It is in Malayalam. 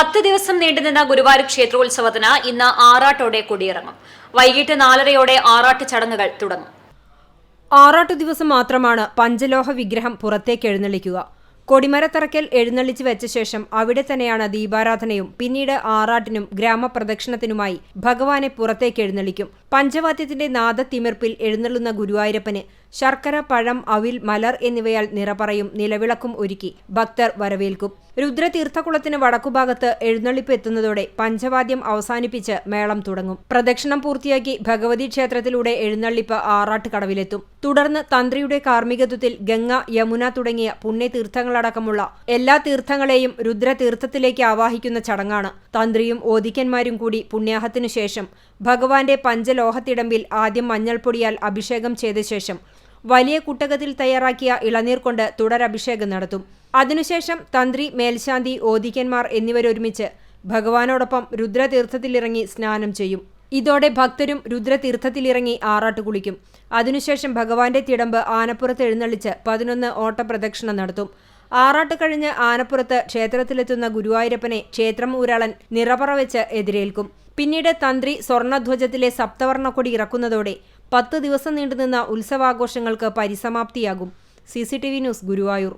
പത്ത് ദിവസം നീണ്ടുനിന്ന ഗുരുവായൂർ ക്ഷേത്രോത്സവത്തിന് ഇന്ന് ആറാട്ടോടെ കൊടിയിറങ്ങും. വൈകിട്ട് നാലരയോടെ ആറാട്ട് ചടങ്ങുകൾ തുടങ്ങും. ആറാട്ട് ദിവസം മാത്രമാണ് പഞ്ചലോഹ വിഗ്രഹം പുറത്തേക്ക് എഴുന്നള്ളിക്കുക. കൊടിമരത്തറയ്ക്കൽ എഴുന്നള്ളിച്ചു വെച്ച ശേഷം അവിടെ തന്നെയാണ് ദീപാരാധനയും പിന്നീട് ആറാട്ടിനും ഗ്രാമപ്രദക്ഷിണത്തിനുമായി ഭഗവാനെ പുറത്തേക്ക് എഴുന്നള്ളിക്കും. പഞ്ചവാദ്യത്തിന്റെ നാദത്തിമിർപ്പിൽ എഴുന്നള്ളുന്ന ഗുരുവായൂരപ്പന് ശർക്കര പഴം അവിൽ മലർ എന്നിവയാൽ നിറപറയും നിലവിളക്കും ഒരുക്കി ഭക്തർ വരവേൽക്കും. രുദ്രതീർത്ഥകുളത്തിന് വടക്കുഭാഗത്ത് എഴുന്നള്ളിപ്പ് എത്തുന്നതോടെ പഞ്ചവാദ്യം അവസാനിപ്പിച്ച് മേളം തുടങ്ങും. പ്രദക്ഷിണം പൂർത്തിയാക്കി ഭഗവതി ക്ഷേത്രത്തിലൂടെ എഴുന്നള്ളിപ്പ് ആറാട്ട് കടവിലെത്തും തുടർന്ന് തന്ത്രിയുടെ കാർമ്മികത്വത്തിൽ ഗംഗ യമുന തുടങ്ങിയ പുണ്യതീർത്ഥങ്ങളടക്കമുള്ള എല്ലാ തീർത്ഥങ്ങളെയും രുദ്രതീർത്ഥത്തിലേക്ക് ആവാഹിക്കുന്ന ചടങ്ങാണ്. തന്ത്രിയും ഓദിക്കന്മാരും കൂടി പുണ്യാഹത്തിനു ശേഷം ഭഗവാന്റെ പഞ്ചലോഹത്തിടമ്പിൽ ആദ്യം മഞ്ഞൾപ്പൊടിയാൽ അഭിഷേകം ചെയ്ത ശേഷം വലിയ കുട്ടകത്തിൽ തയ്യാറാക്കിയ ഇളനീർ കൊണ്ട് തുടരഭിഷേകം നടത്തും. അതിനുശേഷം തന്ത്രി മേൽശാന്തി ഓദിക്കന്മാർ എന്നിവരൊരുമിച്ച് ഭഗവാനോടൊപ്പം രുദ്രതീർത്ഥത്തിലിറങ്ങി സ്നാനം ചെയ്യും. ഇതോടെ ഭക്തരും രുദ്രതീർത്ഥത്തിലിറങ്ങി ആറാട്ട് കുളിക്കും. അതിനുശേഷം ഭഗവാന്റെ തിടമ്പ് ആനപ്പുറത്ത് എഴുന്നള്ളിച്ച് പതിനൊന്ന് ഓട്ടപ്രദക്ഷിണം നടത്തും. ആറാട്ട് കഴിഞ്ഞ് ആനപ്പുറത്ത് ക്ഷേത്രത്തിലെത്തുന്ന ഗുരുവായൂരപ്പനെ ക്ഷേത്രം ഊരാളൻ നിറപറ വെച്ച് എതിരേൽക്കും. പിന്നീട് തന്ത്രി സ്വർണധ്വജത്തിലെ സപ്തവർണക്കൊടി ഇറക്കുന്നതോടെ പത്ത് ദിവസം നീണ്ടുനിന്ന ഉത്സവാഘോഷങ്ങൾക്ക് പരിസമാപ്തിയാകും. C news Guruvayur.